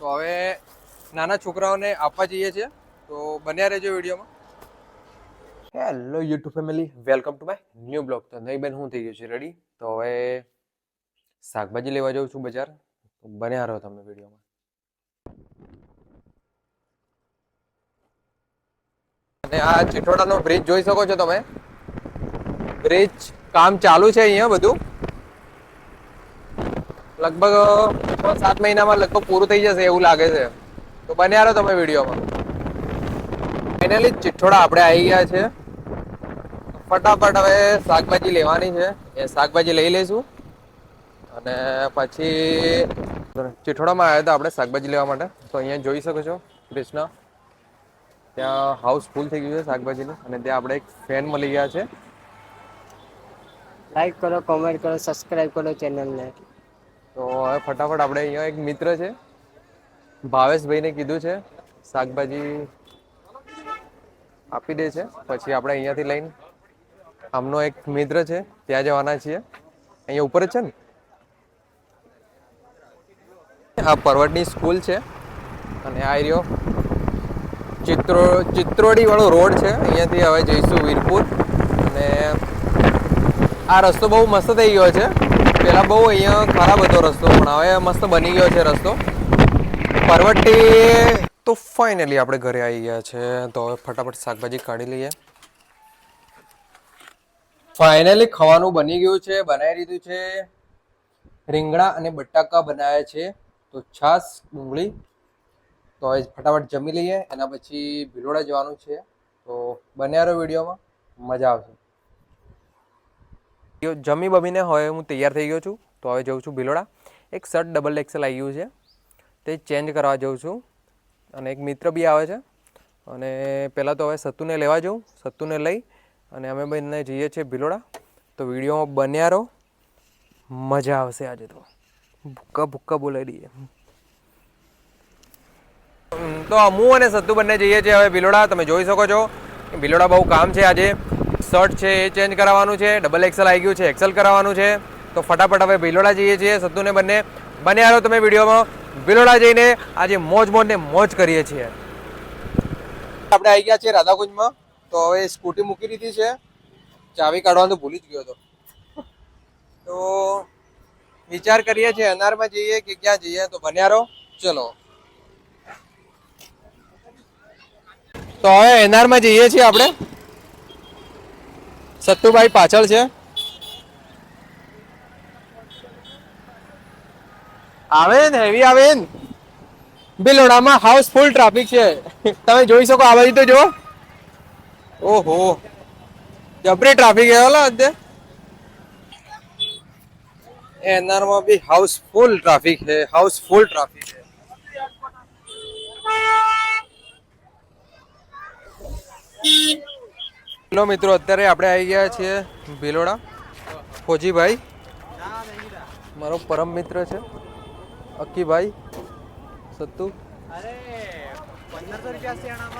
તો હવે નાના છોકરાઓને આપવા જઈએ છીએ. તો બન્યા રહેજો વિડીયોમાં. Hello YouTube family welcome to my new blog તો નહીં બેન, હું થઈ ગયું છે. રેડી તો હવે શાકભાજી લેવા જાઉં છું બજાર. તો બન્યા રહો તમે વિડીયોમાં. અને આ ચિઠોડાનો બ્રિજ જોઈ શકો છો તમે. બ્રિજ કામ ચાલુ છે અહીંયા બધું. લગભગ સાત મહિનામાં લગભગ પૂરું થઈ જશે એવું લાગે છે. તો બન્યા રહો તમે વિડીયોમાં. ફાઇનલી ચિઠ્ઠોડા આપણે આવી ગયા છે. ફટાફટ હવે શાકભાજી લેવાની છે. એ શાકભાજી લઈ લઈશું. અને પછી ચિઠોડામાં આવ્યા હતા આપણે શાકભાજી લેવા માટે. તો અહીંયા જોઈ શકો છો, કૃષ્ણ. ત્યાં હાઉસ ફૂલ થઈ ગયું છે શાકભાજીનું. અને ત્યાં આપણે એક ફેન મળી ગયા છે. લાઈક કરો કોમેન્ટ કરો સબસ્ક્રાઇબ કરો ચેનલને તો હવે ફટાફટ આપણે અહીંયા એક મિત્ર છે. ભાવેશભાઈને કીધું છે, શાકભાજી આપી દે છે. પછી આપણે અહીંયાથી લઈને આમનો એક મિત્ર છે, ત્યાં જવાના છીએ. અહીંયા ઉપર જ છે ને? આ પર્વતની સ્કૂલ છે અને આ રહ્યો ચિત્રો, ચિત્રોડીવાળો રોડ છે. અહીંયાથી હવે જઈશું વીરપુર. અને આ રસ્તો બહુ મસ્ત થઈ ગયો છે. પેલા બહુ અહીંયા ખરાબ હતો રસ્તો, પણ હવે મસ્ત બની ગયો છે રસ્તો. પરવટી તો ફાઇનલી આપણે ઘરે આવી ગયા છે. તો હવે ફટાફટ શાકભાજી કાઢી લઈએ. ફાઇનલી ખાવાનું બની ગયું છે, બનાવી દીધું છે. રીંગણા અને બટાકા બનાવ્યા છે. તો છાસ ડુંગળી. તો હવે ફટાફટ જમી લઈએ. એના પછી ભિલોડા જવાનું છે. તો બન્યા રહો વિડીયોમાં. મજા આવશે. જમી બમીને હવે હું તૈયાર થઈ ગયો છું. તો હવે જઉં છું ભિલોડા. એક શર્ટ ડબલ એક્સેલ આવી ગયું છે. તે ચેન્જ કરવા જઉં છું. અને એક મિત્ર બી આવે છે. અને પહેલાં તો હવે સત્તુને લેવા જાઉં. સત્તુને લઈ અને અમે બંને જઈએ છીએ ભિલોડા. તો વિડીયોમાં બન્યા રહો. મજા આવશે આજે તો. ભૂક્કા ભૂક્કા બોલાવી દઈએ. તો હું અને સત્તુ બંને જઈએ છીએ હવે ભિલોડા. તમે જોઈ શકો છો ભિલોડા બહુ કામ છે આજે. શર્ટ છે, એ ચેન્જ કરાવવાનું છે ડબલ એક્સેલ આવી ગયું છે એક્સેલ કરાવવાનું છે. તો ફટાફટ હવે ભિલોડા જઈએ છીએ સત્તુને બંને. બને આવો તમે વિડીયોમાં. ભિલોડા જઈને આજે મોજ મોજ ને મોજ કરીએ છીએ. આપણે આવી ગયા છીએ રાધાકુંજમાં. તો હવે સ્કૂટી મૂકી દીધી છે. ચાવી કાઢવાનું ભૂલી જ ગયો હતો. તો વિચાર કરીએ છીએ, અનારમાં જઈએ કે ક્યાં જઈએ? તો બન્યારો ચલો. તો હવે એનઆરમાં જઈએ છીએ આપણે. સત્તુભાઈ પાછળ છે. આવે ને હેવી આવે ને. બિલોડામાં હાઉસફુલ ટ્રાફિક છે. તમે જોઈ શકો આ બાજુ તો જો ઓહો. જબરી ટ્રાફિક ઓલા અત્યારે એનઆરમાં બી હાઉસફુલ ટ્રાફિક છે, હાઉસફુલ ટ્રાફિક છે. હેલો મિત્રો, અત્યારે આપણે આવી ગયા છીએ ભિલોડા. ફોજીભાઈ, મારો પરમ મિત્ર છે. અક્કીભાઈ, સત્તુ.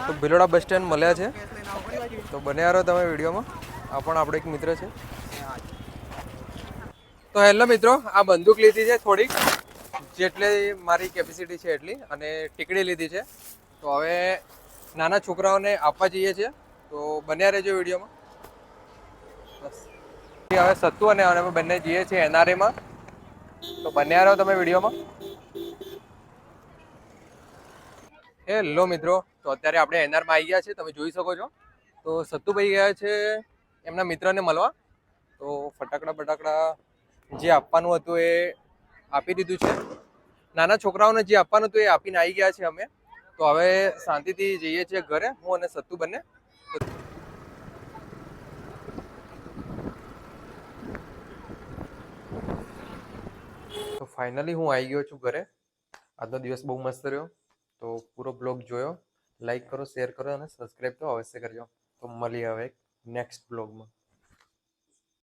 તો ભિલોડા બસ સ્ટેન્ડ મળ્યા છે. તો બન્યા રહો તમે વિડીયોમાં. આ પણ આપણો એક મિત્ર છે. તો હેલો મિત્રો, આ બંદૂક લીધી છે થોડીક, જેટલી મારી કેપેસિટી છે એટલી, અને ટીકડી લીધી છે. તો હવે નાના છોકરાઓને આપવા જઈએ છીએ. તો બન્યા રહેજો વિડીયોમાં. બસ. હવે સત્તુ અને અમે બંને જઈએ છીએ એનઆરએમાં. તો બન્યા રહો તમે વિડીયોમાં. હેલો મિત્રો, તો અત્યારે આપણે એનઆરમાં આવી ગયા છે તમે જોઈ શકો છો. તો સત્તુભાઈ ગયા છે એમના મિત્રને મળવા. તો ફટાકડા બટાકડા જે આપવાનું હતું એ આપી દીધું છે. નાના છોકરાઓને જે આપવાનું હતું એ આપીને આવી ગયા છે અમે. તો હવે શાંતિથી જઈએ છીએ ઘરે, હું અને સત્તુ બંને. ફાઇનલી હું આવી ગયો છું ઘરે. આજનો દિવસ બહુ મસ્ત રહ્યો. તો પૂરો બ્લોગ જોયો. લાઈક કરો શેર કરો અને સબસ્ક્રાઈબ તો અવશ્ય કરજો. તો મળીએ હવે નેક્સ્ટ બ્લોગમાં